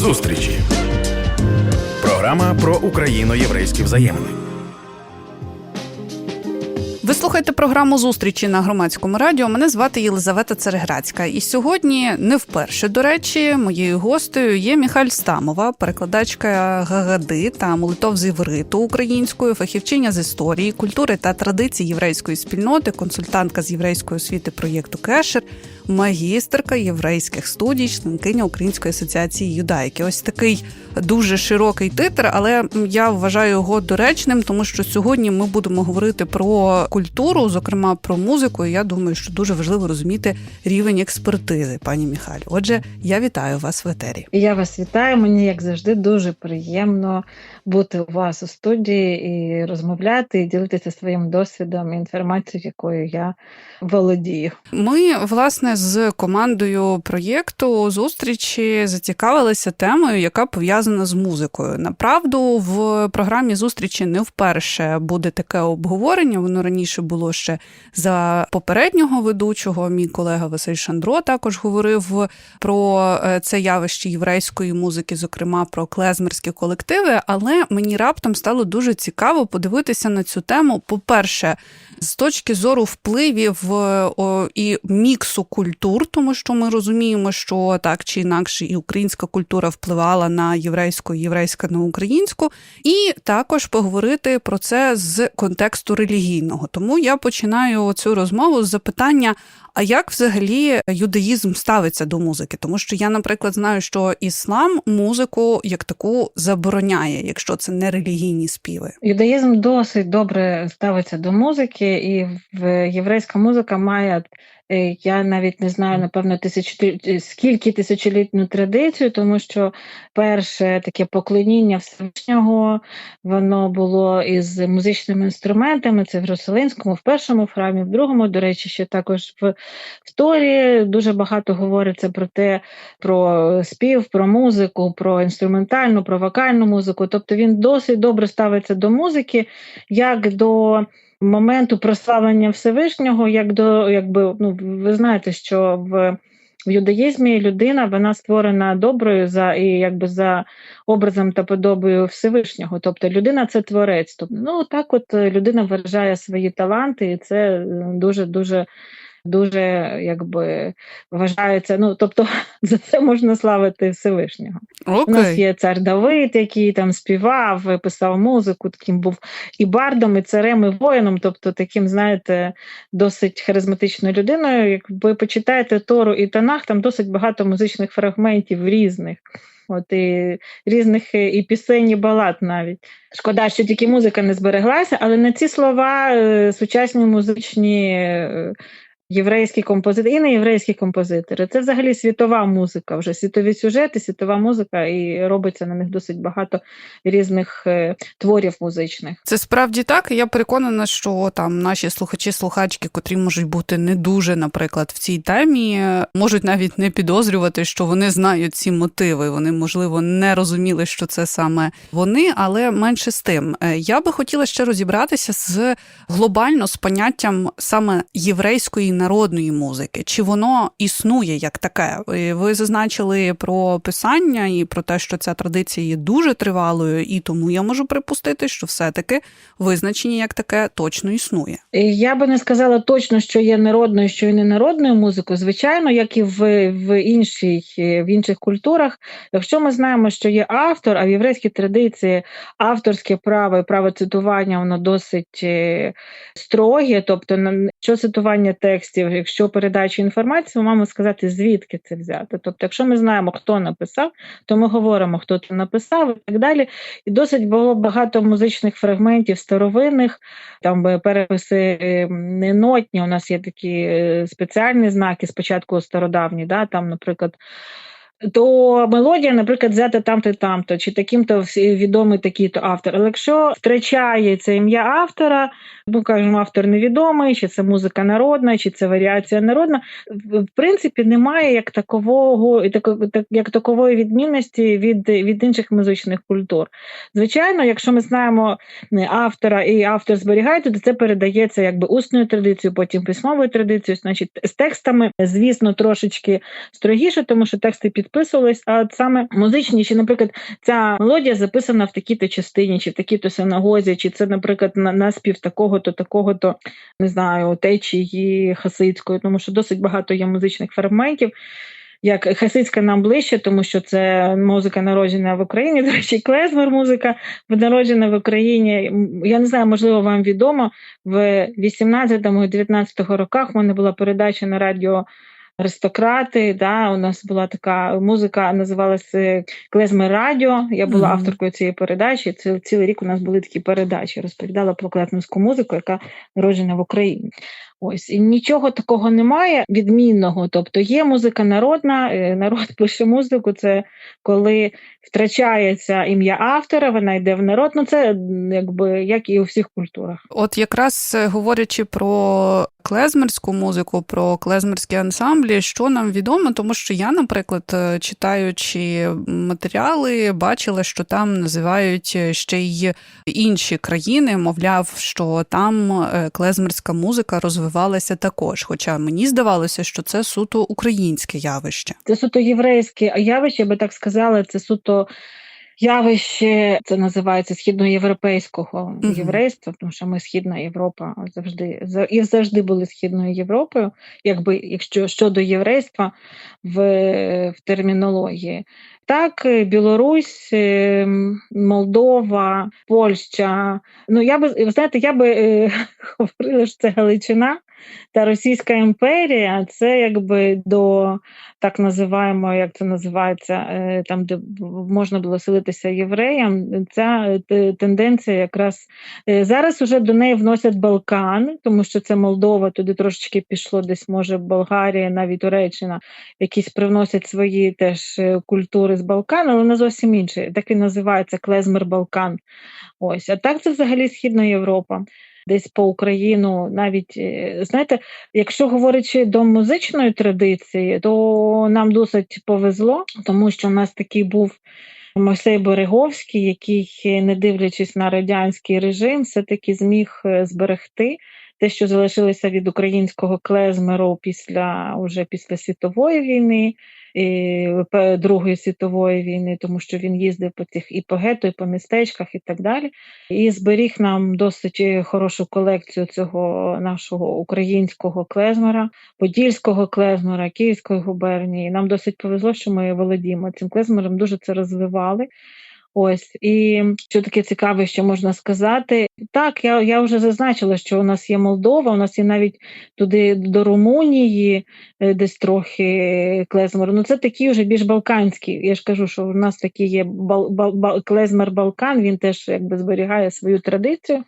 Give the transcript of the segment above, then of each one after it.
Зустрічі. Програма про україно-єврейські взаємини. Ви слухаєте програму зустрічі на громадському радіо. Мене звати Єлизавета Цереграцька. І сьогодні, не вперше, до речі, моєю гостею є Міхаль Стамова, перекладачка Гагади та молитов з івриту українською, фахівчиня з історії, культури та традицій єврейської спільноти, консультантка з єврейської освіти проєкту Кешер, магістерка єврейських студій, членкиня Української асоціації юдайки. Ось такий дуже широкий титр, але я вважаю його доречним, тому що сьогодні ми будемо говорити про культуру, зокрема про музику. І я думаю, що дуже важливо розуміти рівень експертизи, пані Міхаль. Отже, я вітаю вас в етері. Я вас вітаю. Мені як завжди дуже приємно бути у вас у студії і розмовляти, і ділитися своїм досвідом і інформацією, якою я володію. Ми власне з командою проєкту зустрічі зацікавилися темою, яка пов'язана з музикою. Направду в програмі зустрічі не вперше буде таке обговорення. Воно раніше було ще за попереднього ведучого. Мій колега Василь Шандро також говорив про е, це явище єврейської музики, зокрема про клезмерські колективи. Але мені раптом стало дуже цікаво подивитися на цю тему. По-перше, з точки зору впливів о, і міксу культур, тому що ми розуміємо, що так чи інакше і українська культура впливала на єврейську, єврейська на українську, і також поговорити про це з контексту релігійного. Тому я починаю цю розмову з запитання. А як взагалі юдаїзм ставиться до музики? Тому що я, наприклад, знаю, що іслам музику як таку забороняє, якщо це не релігійні співи. Юдаїзм досить добре ставиться до музики, і в єврейська музика має. Е, Я навіть не знаю, напевно, тисячоліт... скільки тисячолітню традицію, тому що перше таке поклоніння Всевишнього воно було із музичними інструментами. Це в Росолинському, в першому храмі, в другому, до речі, ще також в, в Торі дуже багато говориться про те, про спів, про музику, про інструментальну, про вокальну музику. Тобто він досить добре ставиться до музики, як до моменту прославлення Всевишнього, як до якби ну ви знаєте, що в. В юдаїзмі людина вона створена доброю за і якби за образом та подобою Всевишнього. Тобто людина це творець. Тобто, ну так, от людина виражає свої таланти, і це дуже дуже дуже якби вважається. Ну тобто за це можна славити Всевишнього. Окей. У нас є цар Давид, який там співав, писав музику, таким був і бардом, і царем, і воїном, тобто таким, знаєте, досить харизматичною людиною. Як ви почитаєте Тору і Танах, там досить багато музичних фрагментів різних. От і різних і пісень, і балад навіть. Шкода, що тільки музика не збереглася, але на ці слова е, сучасні музичні е, єврейські композитори і не єврейські композитори. Це взагалі світова музика, вже світові сюжети, світова музика, і робиться на них досить багато різних е, творів музичних. Це справді так. Я переконана, що там наші слухачі, слухачки, котрі можуть бути не дуже, наприклад, в цій темі, можуть навіть не підозрювати, що вони знають ці мотиви. Вони, можливо, не розуміли, що це саме вони, але менше з тим. Е, Я би хотіла ще розібратися з глобально з поняттям саме єврейської народної музики. Чи воно існує як таке? Ви зазначили про писання і про те, що ця традиція є дуже тривалою, і тому я можу припустити, що все-таки визначення як таке точно існує. Я би не сказала точно, що є народною, що і не народною музикою. Звичайно, як і в, в, іншій, в інших культурах. Якщо ми знаємо, що є автор, а в єврейській традиції авторське право і право цитування воно досить е, строге, тобто що цитування текстів, якщо передача інформації, ми маємо сказати, звідки це взяти. Тобто, якщо ми знаємо, хто написав, то ми говоримо, хто це написав і так далі. І досить було багато музичних фрагментів старовинних, там переписи е, не нотні. У нас є такі е, спеціальні знаки, спочатку стародавні, да, там, наприклад. То мелодія, наприклад, взята там-то, там-то, чи таким-то відомий такий-то автор. Але якщо втрачає це ім'я автора, ну кажемо, автор невідомий, чи це музика народна, чи це варіація народна, в принципі, немає як такового, як такової відмінності від, від інших музичних культур. Звичайно, якщо ми знаємо е, автора і автор зберігається, то це передається якби усною традицією, потім письмовою традицією. Значить, з текстами, звісно, трошечки строгіше, тому що тексти підписані підписувались, а от саме музичні, чи, наприклад, ця мелодія записана в такій-то частині, чи в такій-то синагозі, чи це, наприклад, на наспів такого-то, такого-то, не знаю, течії хасидської, тому що досить багато є музичних фрагментів. Як хасидська нам ближче, тому що це музика народжена в Україні. До речі, клезмер музика народжена в Україні. Я не знаю, можливо, вам відомо в 18-19 роках. в мене була передача на радіо Аристократи. Да, У нас була така музика, називалася Клезми Радіо. Я була Мгм. авторкою цієї передачі. Ці, цілий рік у нас були такі передачі. Розповідала про клезмерську музику, яка народжена в Україні. Ось і нічого такого немає відмінного. Тобто є музика народна, е, народ пише музику. Це коли втрачається ім'я автора, вона йде в народ. Ну це якби як і у всіх культурах. От якраз е, говорячи про клезмерську музику, про клезмерські ансамблі, що нам відомо, тому що я, наприклад, е, читаючи матеріали, бачила, що там називають ще й інші країни, мовляв, що там клезмерська музика розвивалася також. Хоча мені здавалося, що це суто українське явище. Це суто єврейське явище, я би так сказала, це суто. Явище це називається східноєвропейського Мгм. єврейства, тому що ми східна Європа завжди за- і завжди були східною Європою, якби якщо щодо єврейства в, в термінології. Так, Білорусь, е, Молдова, Польща. Ну я би знаєте, я би е, говорила, що це Галичина та Російська імперія. Це якби до так називаємо, як це називається, е, там, де можна було селитися євреям. Ця е, тенденція якраз е, зараз уже до неї вносять Балкан, тому що це Молдова, туди трошечки пішло, десь може Болгарія, навіть Туреччина, якісь привносять свої теж культури з Балкану, але не зовсім інші. Так і називається Клезмер Балкан. Ось, а так це взагалі Східна Європа. Десь по Україну, навіть е, знаєте, якщо говорячи до музичної традиції, то нам досить повезло, тому що в нас такий був Мойсей Береговський, який, е, не дивлячись на радянський режим, все-таки зміг е, зберегти те, що залишилося від українського клезмеру після уже після світової війни. Другої світової війни, тому що він їздив по цих і по гетто, і по містечках, і так далі. І зберіг нам досить е, хорошу колекцію цього нашого українського клезмера, подільського клезмера, Київської губернії. Нам досить повезло, що ми володіємо цим клезмером, дуже це розвивали. Ось і що таке цікаве, що можна сказати. Так, я, я вже зазначила, що у нас є Молдова, у нас є навіть туди до Румунії, е, десь трохи клезмер. Ну це такі вже більш балканські. Я ж кажу, що у нас такі є бал, бал, бал, клезмер Балкан, він теж якби зберігає свою традицію.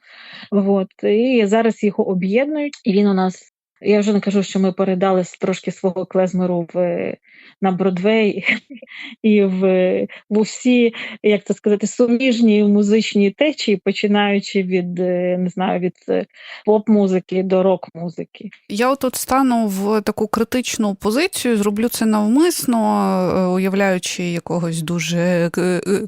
От, і зараз його об'єднують, і він у нас. Я вже не кажу, що ми передали трошки свого клезмеру в на Бродвей і в, в усі, як це сказати, суміжні музичні течії, починаючи від е, не знаю, від е, поп-музики до рок-музики. Я отут стану в таку критичну позицію, зроблю це навмисно, е, уявляючи якогось дуже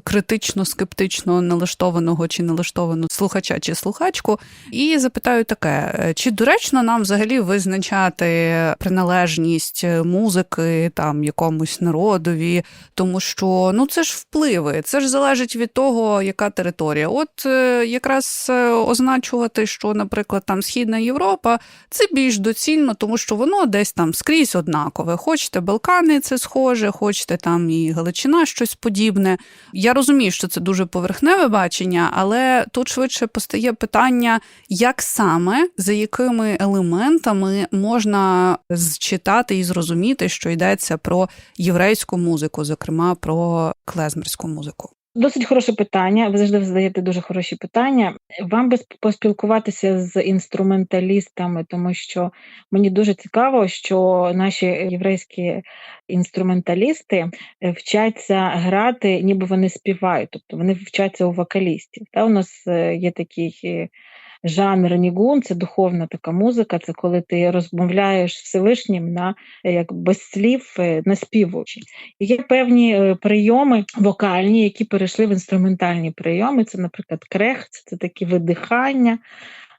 критично, скептично налаштованого чи налаштованого слухача чи слухачку, і запитаю таке: чи доречно нам взагалі визначати приналежність музики там якомусь народові, тому що ну це ж впливи, це ж залежить від того, яка територія. От е, якраз е, означувати, що, наприклад, там Східна Європа це більш доцільно, тому що воно десь там скрізь однакове. Хочете Балкани, це схоже, хочете там і Галичина щось подібне. Я розумію, що це дуже поверхневе бачення, але тут швидше постає питання, як саме за якими елементами можна зчитати і зрозуміти, що йдеться про єврейську музику, зокрема про клезмерську музику. Досить хороше питання. Ви завжди задаєте дуже хороші питання. Вам би поспілкуватися з інструменталістами, тому що мені дуже цікаво, що наші єврейські інструменталісти е, вчаться грати, ніби вони співають, тобто вони вчаться у вокалістів. Та у нас е, є такий. Е, жанр нігун, це духовна така музика, це коли ти розмовляєш з Всевишнім на як без слів е, наспівуючи. Є певні е, прийоми вокальні, які перейшли в інструментальні прийоми. Це, наприклад, крехт, це такі видихання.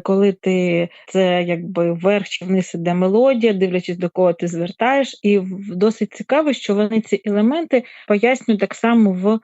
Коли ти це якби вверх чи вниз іде мелодія, дивлячись до кого ти звертаєш, і досить цікаво, що вони ці елементи пояснюють так само в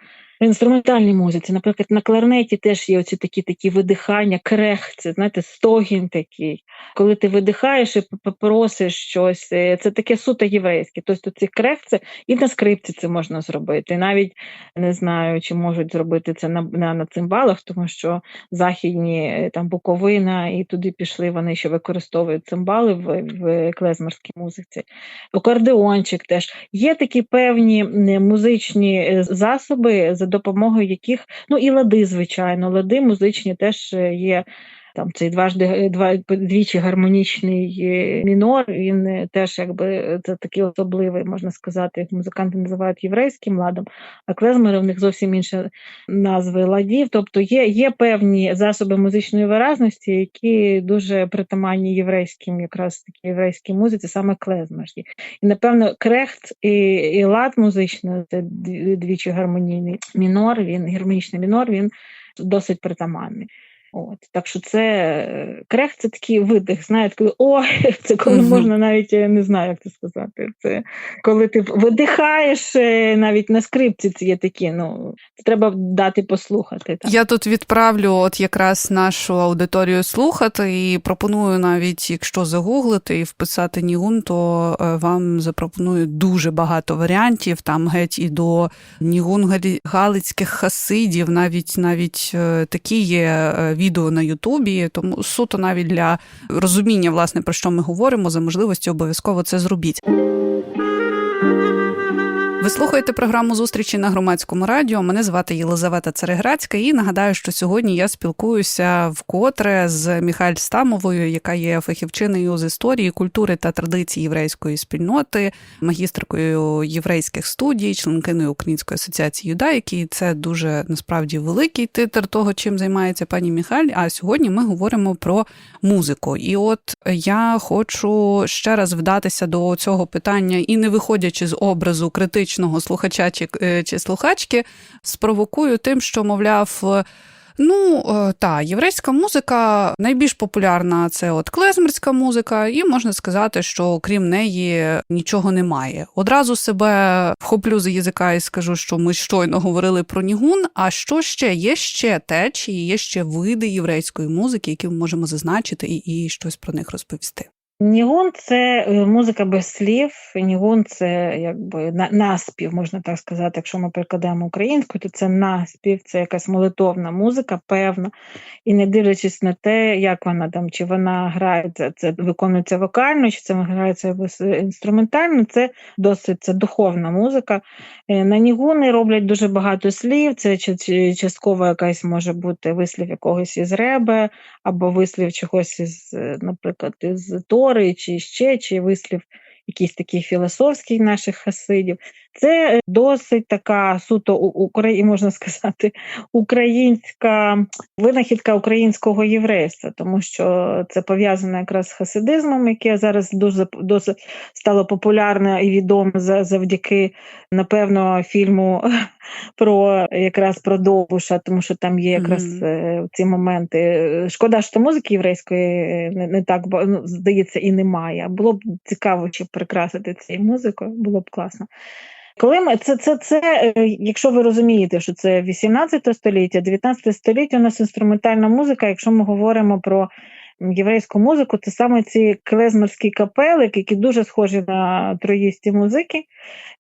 інструментальній музиці. Наприклад, на кларнеті теж є оці такі такі видихання, крех, це знаєте, стогін такий. Коли ти видихаєш і п- просиш щось, е, це таке суто єврейське. Тобто ці крех це і на скрипці це можна зробити. Навіть не знаю, чи можуть зробити це на, на, на цимбалах, тому що західні е, там Буковина і туди пішли, вони ще використовують цимбали в, в клезмерській музиці. Акордеончик теж є такі певні музичні е, засоби, за допомогою яких ну і лади, звичайно, лади музичні теж е, є. Там цей дважди е, два двічі гармонічний е, мінор. Він е, теж якби це такий особливий, можна сказати, як музиканти називають єврейським ладом, а клезмери в них зовсім інші назви ладів. Тобто є, є певні засоби музичної виразності, які дуже притаманні єврейським, якраз такі єврейській музиці, саме клезмерські. І напевно, крехт і, і лад музичний, це двічі гармонійний мінор, він гармонічний мінор, він досить притаманний. От так що це е, крех це такий видих. Знаєте, коли о, це коли Мгм. можна навіть я не знаю, як це сказати. Це коли ти видихаєш е, навіть на скрипці, це є такі. Ну це треба дати послухати. Так. Я тут відправлю от якраз нашу аудиторію слухати і пропоную навіть, якщо загуглити і вписати Нігун, то е, вам запропоную дуже багато варіантів. Там геть і до нігун галицьких хасидів, навіть навіть такі є відео на Ютубі. Тому суто навіть для розуміння, власне, про що ми говоримо, за можливості обов'язково це зробіть. Ви слухаєте програму зустрічі на громадському радіо. Мене звати Єлизавета Цареградська, і нагадаю, що сьогодні я спілкуюся вкотре з Міхаль Стамовою, яка є фахівчиною з історії, культури та традицій єврейської спільноти, магістркою єврейських студій, членкиною Української асоціації юдаїки. Це дуже насправді великий титр того, чим займається пані Міхаль. А сьогодні ми говоримо про музику. І от я хочу ще раз вдатися до цього питання і не виходячи з образу критичного слухача чи, е, чи слухачки, спровокую тим, що мовляв. е, Ну, е, та, єврейська музика найбільш популярна це от клезмерська музика, і можна сказати, що крім неї нічого немає. Одразу себе вхоплю за язика і скажу, що ми щойно говорили про нігун. А що ще? Є ще течії, є ще види єврейської музики, які ми можемо зазначити і, і щось про них розповісти. Нігун це е, музика без слів. Нігун це якби наспів, можна так сказати. Якщо ми перекладаємо українською, то це наспів, це якась молитовна музика, певна. І не дивлячись на те, як вона там, чи вона грається, це виконується вокально, чи це грається інструментально, це досить це духовна музика. Е, На нігуни роблять дуже багато слів. Це частково якась може бути вислів якогось із ребе, або вислів чогось із, е, наприклад, із Тори, чи ще, чи вислів якийсь такий філософський наших хасидів. Це е, досить така суто украї- можна сказати, українська винахідка українського єврейства, тому що це пов'язано якраз з хасидизмом, яке зараз дуже досить стало популярне і відоме завдяки, напевно, фільму про якраз про Довбуша, тому що там є якраз е, ці моменти. Шкода, що музики єврейської не, не так ну, здається і немає. Було б цікаво, чи прикрасити цією музикою, було б класно. Коли ми це, це, це, е, якщо ви розумієте, що це 18 століття, 19 століття у нас інструментальна музика, якщо ми говоримо про єврейську музику, це саме ці клезмерські капели, які дуже схожі на троїсті музики.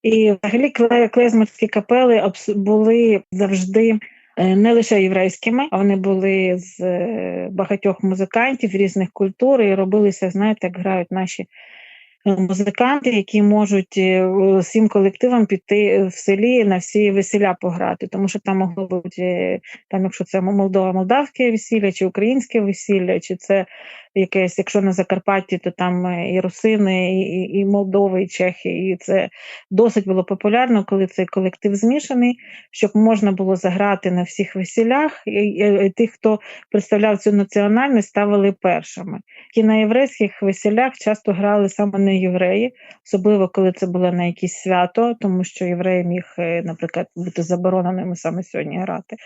І взагалі клезмерські капели були завжди. е, Не лише єврейськими, а вони були з е, багатьох музикантів різних культур і робилися, знаєте, як грають наші музиканти, які можуть е, всім колективам піти в селі на всі весілля пограти, тому що там могло бути, е, там, якщо це Молдова, молдавське весілля, чи українське весілля, чи це якесь, якщо на Закарпатті, то там е, і русини, і, і Молдови, і Чехи. І це досить було популярно, коли цей колектив змішаний, щоб можна було заграти на всіх весілях. І, і, і тих, хто представляв цю національність, ставили першими. І на єврейських весілях часто грали саме не євреї, особливо коли це було на якесь свято, тому що єврей міг, е, наприклад, бути забороненим саме сьогодні грати.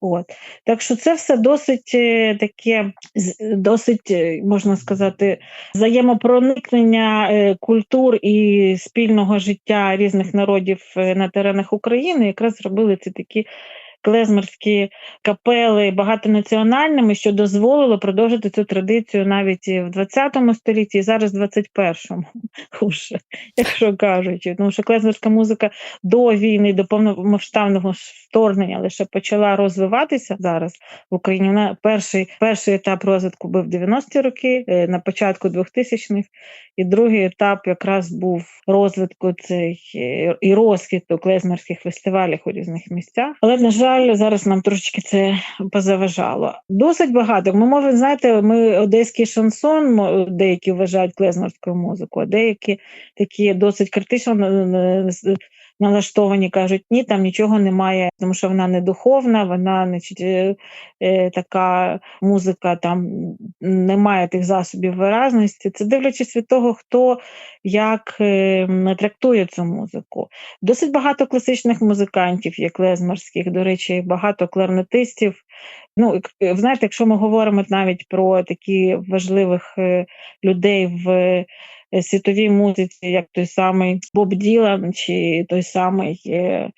От. Так що це все досить е, таке, досить, е, можна сказати, взаємопроникнення е, культур і спільного життя різних народів на теренах України якраз зробили ці такі клезмерські капели багатонаціональними, що дозволило продовжити цю традицію навіть в 20 столітті, і зараз в 21-му, уже, якщо кажучи. Тому що клезмерська музика до війни, до повномасштабного вторгнення лише почала розвиватися зараз в Україні. Вона перший, перший етап розвитку був 90-ті роки, е, на початку 2000-х, і другий етап якраз був розвитку цих е, і розквіту клезмерських фестивалів у різних місцях. Але, на жаль, зараз нам трошечки це позаважало. Досить багато. Ми можемо, знаєте, ми одеський шансон, деякі вважають клезмерською музикою, а деякі такі досить критично налаштовані, кажуть, ні, там нічого немає, тому що вона не духовна, вона значить, е, е, така музика, там немає тих засобів виразності. Це дивлячись від того, хто як е, трактує цю музику. Досить багато класичних музикантів є клезмерських, до речі, багато кларнетистів. Ну, знаєте, якщо ми говоримо навіть про такі важливих людей в світовій музиці, як той самий Боб Ділан чи той самий е,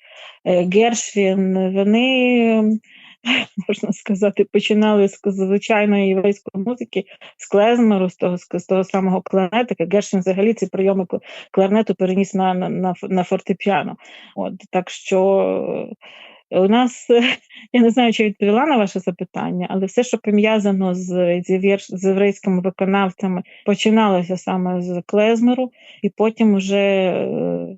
е, Гершвін, вони. Можна сказати, починали з звичайної єврейської музики, з клезмеру, з того, з того самого кларнетика. Гершвін взагалі ці прийоми кларнету переніс на, на, на, фортепіано. От, так що е, у нас, я не знаю, чи відповіла на ваше запитання, але все, що пов'язано з, з єврейськими виконавцями, починалося саме з клезмеру, і потім вже е,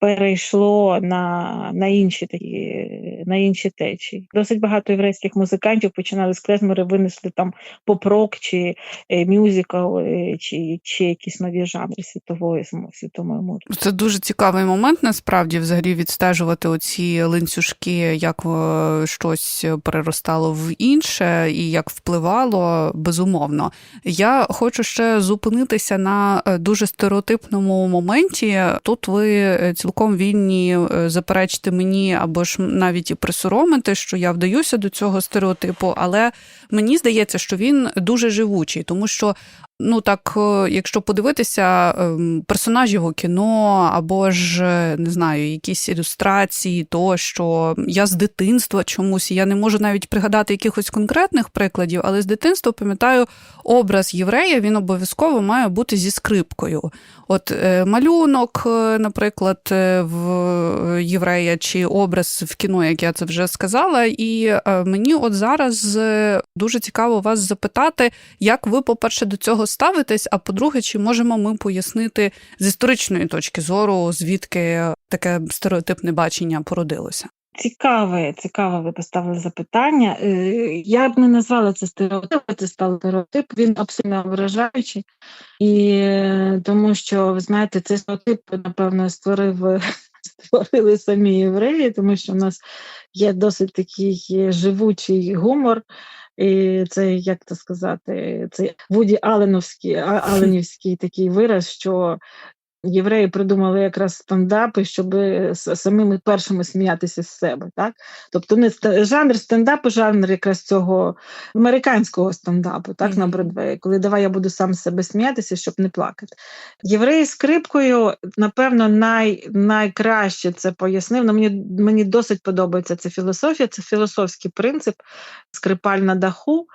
перейшло на, на інші такі на інші течії. Досить багато єврейських музикантів починали з клезмери, винесли там поп-рок чи е, мюзикл, е, чи, чи якісь нові жанри світової світової музики. Це дуже цікавий момент, насправді, взагалі відстежувати оці ланцюжки, як е, щось переростало в інше і як впливало, безумовно. Я хочу ще зупинитися на дуже стереотипному моменті. Тут ви цілком вільні е, заперечити мені або ж навіть і присоромити, що я вдаюся до цього стереотипу, але мені здається, що він дуже живучий, тому що Ну так, е, якщо подивитися ем, персонажів у кіно, або ж е, не знаю, якісь ілюстрації, то що я з дитинства чомусь я не можу навіть пригадати якихось конкретних прикладів, але з дитинства пам'ятаю образ єврея, він обов'язково має бути зі скрипкою. От е, малюнок, наприклад, в єврея, чи образ в кіно, як я це вже сказала. І мені от зараз дуже цікаво вас запитати, як ви, по-перше, до цього ставитесь, а по-друге, чи можемо ми пояснити з історичної точки зору, звідки таке стереотипне бачення породилося? Цікаве, цікаве ви поставили запитання. Е, Я б не назвала це стереотип, це став стереотип, він абсолютно вражаючий. І е, тому що, ви знаєте, цей стереотип, напевно, створив створили самі євреї, тому що в нас є досить такий живучий гумор. І це, як це сказати, це Вуді Аленовський, Аленівський такий вираз, що євреї придумали якраз стендапи, щоб самими першими сміятися з себе. Так? Тобто не жанр стендапу, жанр якраз цього американського стендапу, так, на Мгм. Бродвеї, коли давай я буду сам з себе сміятися, щоб не плакати. Євреї скрипкою, напевно, най, найкраще це пояснив. Ну, мені, мені досить подобається ця філософія, це філософський принцип скрипаль на даху.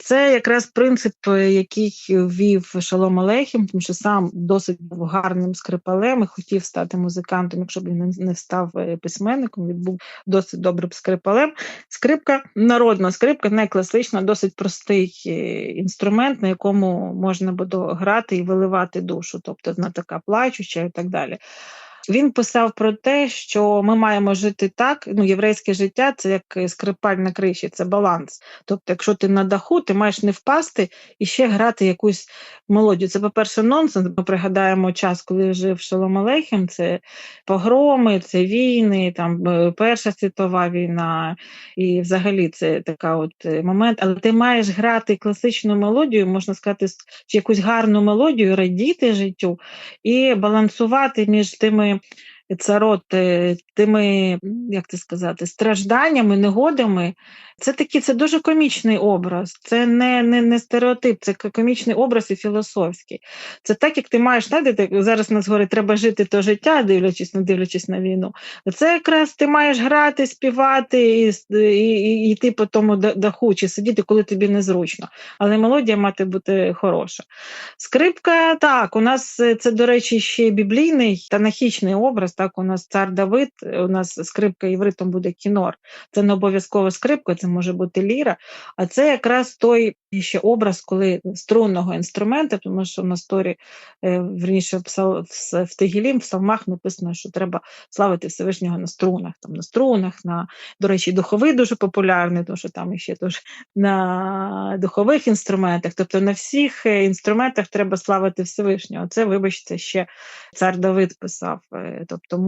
Це якраз принцип, е, який ввів Шалом Алейхім, тому що сам досить був гарним скрипалем і хотів стати музикантом, якщо б він не- не став е, письменником. Він був досить добрим скрипалем. Скрипка, народна скрипка, найкласична, досить простий е, інструмент, на якому можна буде грати і виливати душу, тобто вона така плачуча і так далі. Він писав про те, що ми маємо жити так. Ну, єврейське життя це як е, скрипаль на криші, це баланс. Тобто, якщо ти на даху, ти маєш не впасти і ще грати якусь мелодію. Це, по-перше, нонсенс. Ми пригадаємо час, коли жив Шолом Алейхем, це погроми, це війни, там е, Перша світова війна, і взагалі це така от е, момент. Але ти маєш грати класичну мелодію, можна сказати, чи якусь гарну мелодію, радіти життю і балансувати між тими царот, е, тими, як це сказати, стражданнями, негодами. Це такі, це дуже комічний образ. Це не, не, не стереотип, це комічний образ і філософський. Це так, як ти маєш знаєте, зараз нас говорить, треба жити то життя, дивлячись, не дивлячись на війну. Це якраз ти маєш грати, співати і, і, і, і йти по тому да- даху, чи сидіти, коли тобі незручно. Але мелодія мати бути хороша. Скрипка, так, у нас е, це, до речі, ще біблійний танахічний образ. Так, у нас цар Давид, у нас скрипка євритом буде кінор. Це не обов'язково скрипка, це може бути ліра. А це якраз той ще образ, коли струнного інструмента, тому що е, верніше, в, псал- в, в Тегілім, в псалмах написано, що треба славити Всевишнього на струнах, там на струнах, на, до речі, духовий дуже популярний, тому що там ще теж на духових інструментах, тобто на всіх е, інструментах треба славити Всевишнього. Це, вибачте, ще цар Давид писав. Е, Тобто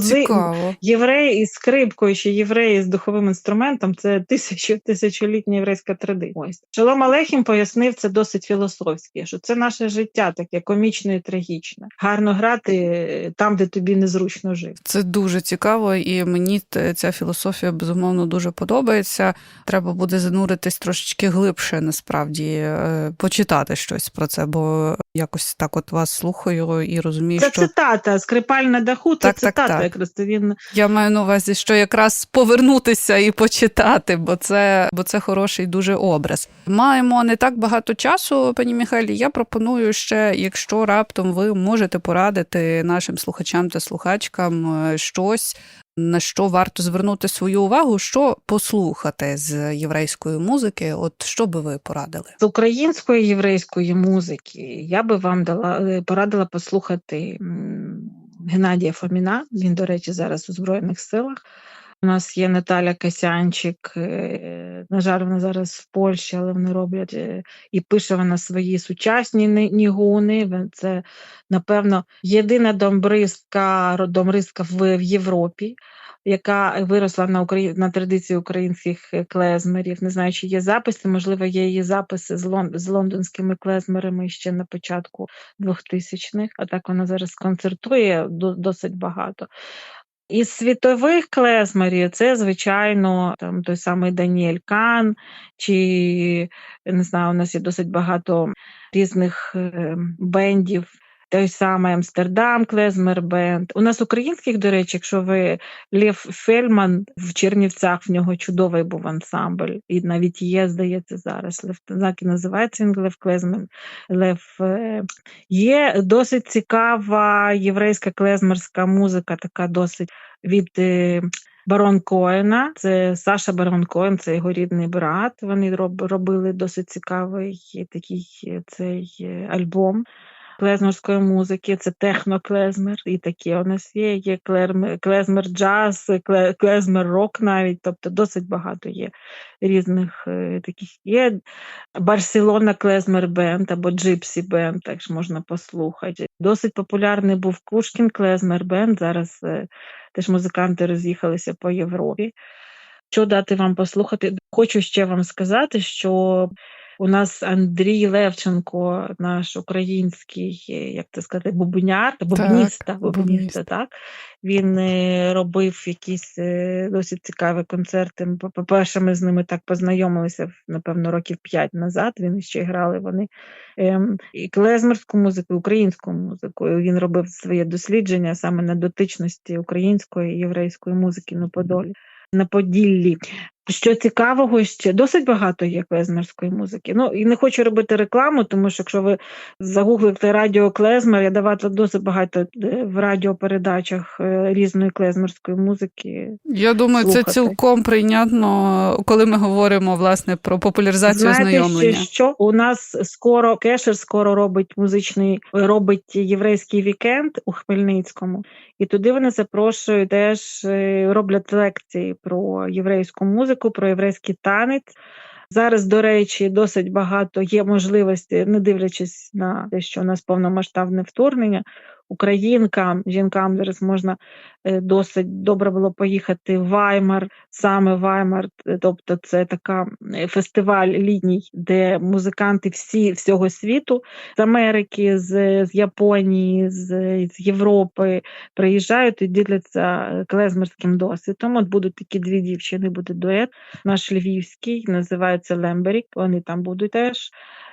музи... Єврей із скрипкою, чи євреї з духовим інструментом це тисячу, тисячолітня єврейська традиція. Ось Шолом Алехім пояснив це досить філософськи, що це наше життя таке комічне і трагічне. Гарно грати е, там, де тобі незручно жити. Це дуже цікаво, і мені ця філософія безумовно дуже подобається. Треба буде зануритись трошечки глибше, насправді е, почитати щось про це, бо якось так от вас слухаю і розумію, Це що цитата, скрипаль на даху, це Так, так, цитата. так. Якраз він я маю на увазі, що якраз повернутися і почитати, бо це, бо це хороший дуже образ. Маємо не так багато часу, пані Міхайлі. Я пропоную ще, якщо раптом ви можете порадити нашим слухачам та слухачкам е, щось. На що варто звернути свою увагу, що послухати з єврейської музики? От що би ви порадили? з української єврейської музики я би вам дала е, порадила послухати Геннадія Фоміна. Він, до речі, зараз у Збройних силах. У нас є Наталя Касянчик. е, На жаль, вона зараз в Польщі, але вони роблять е, і пише вона свої сучасні ни- нігуни. Це, напевно, єдина домбристка, домбристка в Європі. Яка виросла на Украї... на традиції українських е, клезмерів. Не знаю, чи є записи, можливо, є її записи з, лон... з лондонськими клезмерами ще на початку 2000-х, а так вона зараз концертує досить багато. Із світових клезмерів це, звичайно, там той самий Даніель Кан, чи не знаю, у нас є досить багато різних е, бендів. Той самий Амстердам, Клезмер Бенд. У нас українських, до речі, якщо ви Лев Фельман в Чернівцях, в нього чудовий був ансамбль, і навіть є, здається, зараз. Лев так і називається він Лев Клезмер. Лев е, є досить цікава єврейська клезмерська музика, така досить від е, Барон Коена. Це Саша Барон Коен, це його рідний брат. Вони роб- робили досить цікавий такий е, цей альбом. Клезмерської музики, це техноклезмер, і такі у нас є. Є клезмер джаз, кле- клезмер рок навіть, тобто досить багато є різних е, таких. Є Барселона Клезмер Бенд або Джипсі Бенд, так ж можна послухати. Досить популярний був Кушкін Клезмер Бенд. Зараз е, теж музиканти роз'їхалися по Європі. Що дати вам послухати? Хочу ще вам сказати, що у нас Андрій Левченко, наш український, як це сказати, бубняр, бубніста, бубніст. бубніста, так. Він е, робив якісь е, досить цікаві концерти. По- По-перше, ми з ними так познайомилися, напевно, років п'ять назад. Він ще грали вони ем, і клезмерську музику, і українську музику. І Він робив своє дослідження саме на дотичності української і єврейської музики на Подолі. На Поділлі. Що цікавого ще досить багато є клезмерської музики. Ну і не хочу робити рекламу, тому що якщо ви загуглите радіо клезмер, я давала досить багато е, в радіопередачах е, різної клезмерської музики. Я думаю, це цілком прийнятно, коли ми говоримо власне про популяризацію Знаєте, знайомлення. що у нас скоро кешер скоро робить музичний, робить єврейський вікенд у Хмельницькому, і туди вони запрошують теж е, роблять лекції про єврейську музику, про єврейський танець. Зараз, до речі, досить багато є можливості, не дивлячись на те, що у нас повномасштабне вторгнення. Українкам, жінкам зараз можна е, досить добре було поїхати в Ваймар, саме Ваймар, е, тобто це така е, фестиваль літній, де музиканти всі всього світу з Америки, з, з Японії, з, з Європи приїжджають і діляться клезмерським досвідом. От будуть такі дві дівчини, буде дует наш львівський, називається Лемберік. Вони там будуть теж.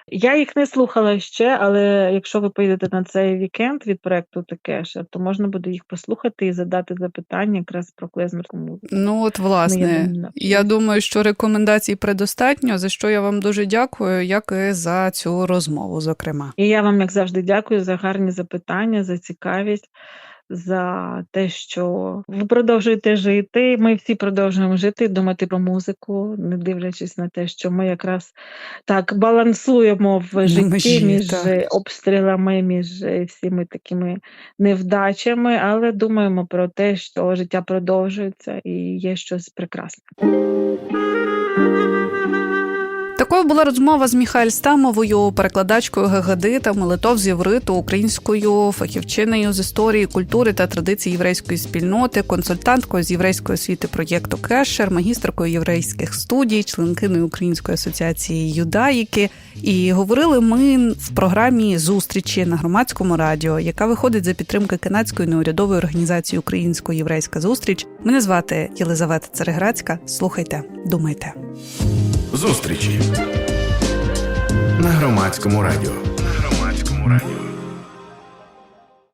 Я їх не слухала ще, але якщо ви поїдете на цей вікенд від проекту Текеша, то можна буде їх послухати і задати запитання якраз про клезмерську музику. Ну от Ну, я власне, я думаю, що рекомендацій предостатньо, за що я вам дуже дякую, як і за цю розмову, зокрема. І я вам, як завжди, дякую за гарні запитання, за цікавість, за те, що ви продовжуєте жити. Ми всі продовжуємо жити, думати про музику, не дивлячись на те, що ми якраз так балансуємо в житті межі, між так. обстрілами, між всіми такими невдачами, але думаємо про те, що життя продовжується і є щось прекрасне. Такою була розмова з Міхаель Стамовою, перекладачкою ГГД та молитов з євриту українською фахівчиною з історії, культури та традицій єврейської спільноти, консультанткою з єврейської освіти проєкту Кешер, магістркою єврейських студій, членкиною Української асоціації юдаїки. І говорили ми в програмі зустрічі на громадському радіо, яка виходить за підтримки канадської неурядової організації Українсько-Єврейська зустріч. Мене звати Єлизавета Цареграцька. Слухайте, думайте. Зустрічі на громадському радіо. На громадському радіо.